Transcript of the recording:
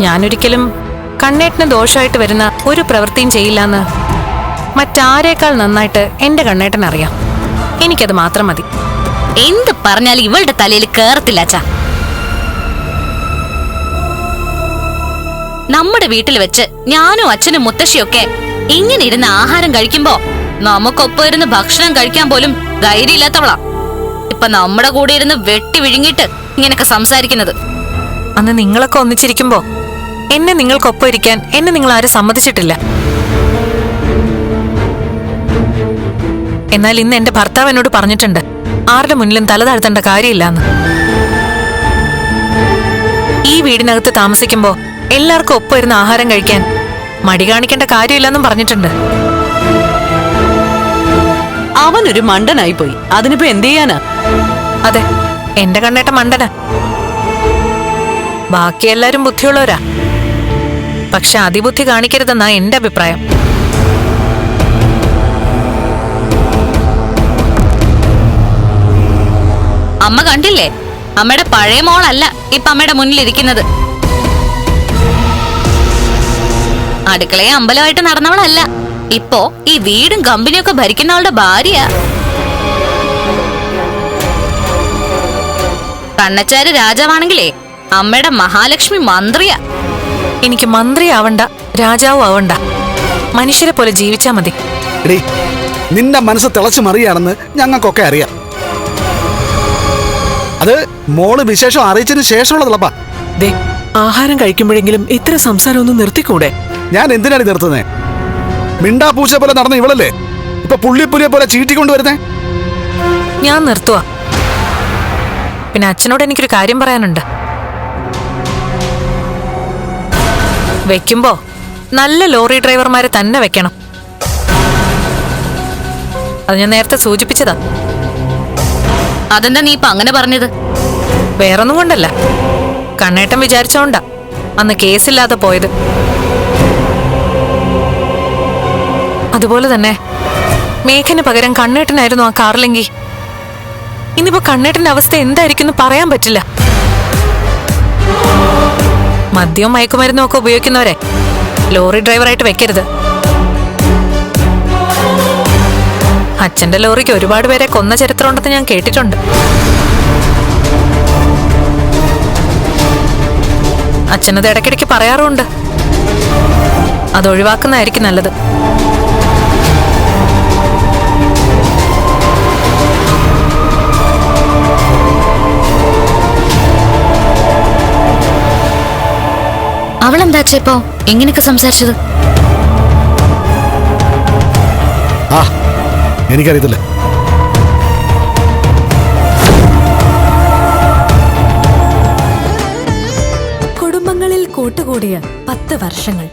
ഞാനൊരിക്കലും കണ്ണേട്ടന് ദോഷമായിട്ട് വരുന്ന ഒരു പ്രവൃത്തിയും ചെയ്യില്ലെന്ന് മറ്റാരേക്കാൾ നന്നായിട്ട് എന്റെ കണ്ണേട്ടൻ അറിയാം. എനിക്കത് മാത്രം മതി. എന്ത് പറഞ്ഞാലും ഇവളുടെ തലയിൽ കേറത്തില്ല അച്ഛാ. നമ്മുടെ വീട്ടിൽ വെച്ച് ഞാനും അച്ഛനും മുത്തശ്ശിയൊക്കെ ഇങ്ങനെ ഇരുന്ന് ആഹാരം കഴിക്കുമ്പോ നമുക്കൊപ്പം ഇരുന്ന് ഭക്ഷണം കഴിക്കാൻ പോലും ധൈര്യമില്ലാത്തവളാ. ഇപ്പൊ നമ്മുടെ കൂടെ ഇരുന്ന് വെട്ടി വിഴുങ്ങിയിട്ട് ഇങ്ങനൊക്കെ സംസാരിക്കുന്നത്. അന്ന് നിങ്ങളൊക്കെ ഒന്നിച്ചിരിക്കുമ്പോ എന്നെ നിങ്ങൾക്കൊപ്പം ഇരിക്കാൻ എന്നെ നിങ്ങൾ ആരും സമ്മതിച്ചിട്ടില്ല. എന്നാൽ ഇന്ന് എന്റെ ഭർത്താവ് എന്നോട് പറഞ്ഞിട്ടുണ്ട് ആരുടെ മുന്നിലും തല താഴ്ത്തേണ്ട കാര്യമില്ലാന്ന്. ഈ വീടിനകത്ത് താമസിക്കുമ്പോ എല്ലാവർക്കും ഒപ്പം ഇരുന്ന് ആഹാരം കഴിക്കാൻ മടി കാണിക്കേണ്ട കാര്യമില്ലെന്നും പറഞ്ഞിട്ടുണ്ട്. അവൻ ഒരു മണ്ടനായി പോയി. അതിനിപ്പോ എന്ത് ചെയ്യാനാ? അതെ എന്റെ കണ്ണേട്ട മണ്ടന. ബാക്കി എല്ലാരും ബുദ്ധിയുള്ളവരാ. പക്ഷെ അതിബുദ്ധി കാണിക്കരുതെന്നാ എന്റെ അഭിപ്രായം. അമ്മ കണ്ടില്ലേ? അമ്മയുടെ പഴയ മോളല്ല ഇപ്പൊ അമ്മയുടെ മുന്നിലിരിക്കുന്നത്. അടുക്കളയെ അമ്പലമായിട്ട് നടന്നവളല്ല. ഇപ്പോ ഈ വീടും കമ്പനിയൊക്കെ ഭരിക്കുന്നവളുടെ ഭാര്യ കണ്ണച്ചാര് രാജാവാണെങ്കിലേ അമ്മയുടെ മഹാലക്ഷ്മി മന്ത്രിയാ. എനിക്ക് മന്ത്രി ആവണ്ട രാജാവും ആവണ്ട മനുഷ്യരെ പോലെ ജീവിച്ചാ മതി. എടീ നിന്റെ മനസ്സ് തിളച്ചു മറിയാണെന്ന് ഞങ്ങൾക്കൊക്കെ അറിയാം. അത് മോൾ വിശേഷം അറിയിച്ചതിന് ശേഷമുള്ളതല്ലപ്പാ. ദേ ആഹാരം കഴിക്കുമ്പോഴെങ്കിലും ഇത്ര സംസാരം ഒന്നും നിർത്തിക്കൂടെ? ഞാൻ എന്തിനാണ് ഇത് നിർത്തുന്നേ? മിണ്ടാ പൂച്ച പോലെ നടന്ന ഇവളല്ലേ? ഇപ്പൊ പുള്ളിപ്പുലിയെ പോലെ വരുന്നേ? ഞാൻ നിർത്തുവാ. പിന്നെ അച്ഛനോട് എനിക്കൊരു കാര്യം പറയാനുണ്ട്. വെക്കുമ്പോ നല്ല ലോറി ഡ്രൈവർമാരെ തന്നെ വെക്കണം. അത് ഞാൻ നേരത്തെ സൂചിപ്പിച്ചതാ. അതെന്താ നീ ഇപ്പൊ അങ്ങനെ പറഞ്ഞത്? വേറൊന്നും കൊണ്ടല്ല. കണ്ണേട്ടൻ വിചാരിച്ചോണ്ടാ അന്ന് കേസില്ലാതെ പോയത്. അതുപോലെ തന്നെ മേഘന് പകരം കണ്ണേട്ടനായിരുന്നു ആ കാറിലെങ്കിൽ ഇനിയിപ്പോ കണ്ണേട്ടന്റെ അവസ്ഥ എന്തായിരിക്കും എന്ന് പറയാൻ പറ്റില്ല. മദ്യവും മയക്കുമരുന്നും ഒക്കെ ഉപയോഗിക്കുന്നവരെ ലോറി ഡ്രൈവറായിട്ട് വെക്കരുത്. അച്ഛന്റെ ലോറിക്ക് ഒരുപാട് പേരെ കൊന്ന ചരിത്രമുണ്ടെന്ന് ഞാൻ കേട്ടിട്ടുണ്ട്. അച്ഛനത് ഇടയ്ക്കിടയ്ക്ക് പറയാറുമുണ്ട്. അത് ഒഴിവാക്കുന്നതായിരിക്കും നല്ലത്. അവളെന്താ ഇപ്പോ എങ്ങനെയൊക്കെ സംസാരിച്ചത്? ആ എനിക്കറിയത്തില്ല. കുടുംബങ്ങളിൽ കൂട്ടുകൂടിയ പത്ത് വർഷങ്ങൾ.